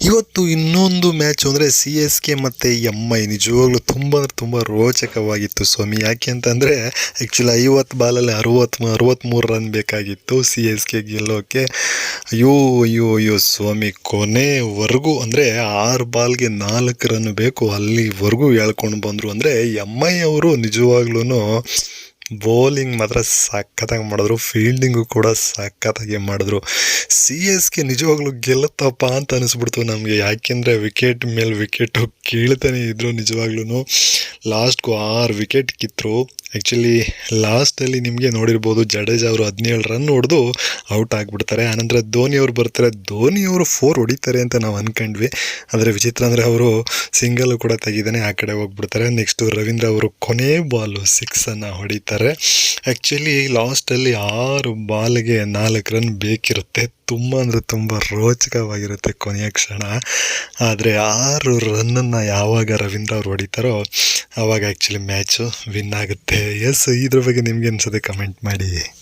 ಇವತ್ತು ಇನ್ನೊಂದು ಮ್ಯಾಚು ಅಂದರೆ ಸಿ ಎಸ್ ಕೆ ಮತ್ತು ಎಂ ಐ ನಿಜವಾಗ್ಲೂ ತುಂಬ ಅಂದರೆ ತುಂಬ ರೋಚಕವಾಗಿತ್ತು ಸ್ವಾಮಿ. ಯಾಕೆ ಅಂತಂದರೆ ಆ್ಯಕ್ಚುಲಿ ಐವತ್ತು ಬಾಲಲ್ಲಿ ಅರುವತ್ತು ಅರುವತ್ತ್ಮೂರು ರನ್ ಬೇಕಾಗಿತ್ತು ಸಿ ಎಸ್ ಕೆ ಗೆಲ್ಲೋಕ್ಕೆ ಅಯ್ಯೋ ಅಯ್ಯೋ ಅಯ್ಯೋ ಸ್ವಾಮಿ, ಕೊನೆವರೆಗೂ ಅಂದರೆ ಆರು ಬಾಲ್ಗೆ ನಾಲ್ಕು ರನ್ ಬೇಕು. ಅಲ್ಲಿವರೆಗೂ ಹೇಳ್ಕೊಂಡು ಬಂದರು ಅಂದರೆ ಎಂ ಐ ಅವರು ನಿಜವಾಗ್ಲೂ ಬೌಲಿಂಗ್ ಮಾತ್ರ ಸಖತ್ತಾಗಿ ಮಾಡಿದ್ರು ಫೀಲ್ಡಿಂಗು ಕೂಡ ಸಖತ್ತಾಗಿ ಮಾಡಿದ್ರು. ಸಿ ಎಸ್ ಕೆ ನಿಜವಾಗ್ಲೂ ಗೆಲ್ಲುತ್ತಪ್ಪ ಅಂತ ಅನಿಸ್ಬಿಡ್ತು ನಮಗೆ. ಯಾಕೆಂದರೆ ವಿಕೆಟ್ ಮೇಲೆ ವಿಕೆಟು ಕೀಳ್ತಾನೆ ಇದ್ರು ನಿಜವಾಗ್ಲೂ ಲಾಸ್ಟ್ಗೂ ಆರು ವಿಕೆಟ್ ಕಿತ್ತರು. ಆ್ಯಕ್ಚುಲಿ ಲಾಸ್ಟಲ್ಲಿ ನಿಮಗೆ ನೋಡಿರ್ಬೋದು ಜಡೇಜ್ ಅವರು ಹದಿನೇಳು ರನ್ ಹೊಡೆದು ಔಟ್ ಆಗಿಬಿಡ್ತಾರೆ. ಆನಂತರ ಧೋನಿ ಅವರು ಬರ್ತಾರೆ. ಧೋನಿ ಅವರು ಫೋರ್ ಹೊಡಿತಾರೆ ಅಂತ ನಾವು ಅಂದ್ಕೊಂಡ್ವಿ ಆದರೆ ವಿಚಿತ್ರ ಅಂದರೆ ಅವರು ಸಿಂಗಲ್ ಕೂಡ ತೆಗಿದಾನೆ ಆ ಕಡೆ ಹೋಗ್ಬಿಡ್ತಾರೆ. ನೆಕ್ಸ್ಟು ರವೀಂದ್ರ ಅವರು ಕೊನೆ ಬಾಲು ಸಿಕ್ಸನ್ನು ಹೊಡಿತಾರೆ. ಆ್ಯಕ್ಚುಲಿ ಲಾಸ್ಟಲ್ಲಿ ಆರು ಬಾಲ್ಗೆ ನಾಲ್ಕು ರನ್ ಬೇಕಿರುತ್ತೆ. ತುಂಬ ಅಂದರೆ ತುಂಬ ರೋಚಕವಾಗಿರುತ್ತೆ ಕೊನೆಯ ಕ್ಷಣ. ಆದರೆ ಆರು ರನ್ನನ್ನು ಯಾವಾಗ ರವೀಂದ್ರ ಅವ್ರು ಹೊಡಿತಾರೋ ಆವಾಗ ಆ್ಯಕ್ಚುಲಿ ಮ್ಯಾಚು ವಿನ್ ಆಗುತ್ತೆ. ಎಸ್ ಇದ್ರ ಬಗ್ಗೆ ನಿಮ್ಗೆ ಅನ್ಸುತ್ತೆ ಕಮೆಂಟ್ ಮಾಡಿ.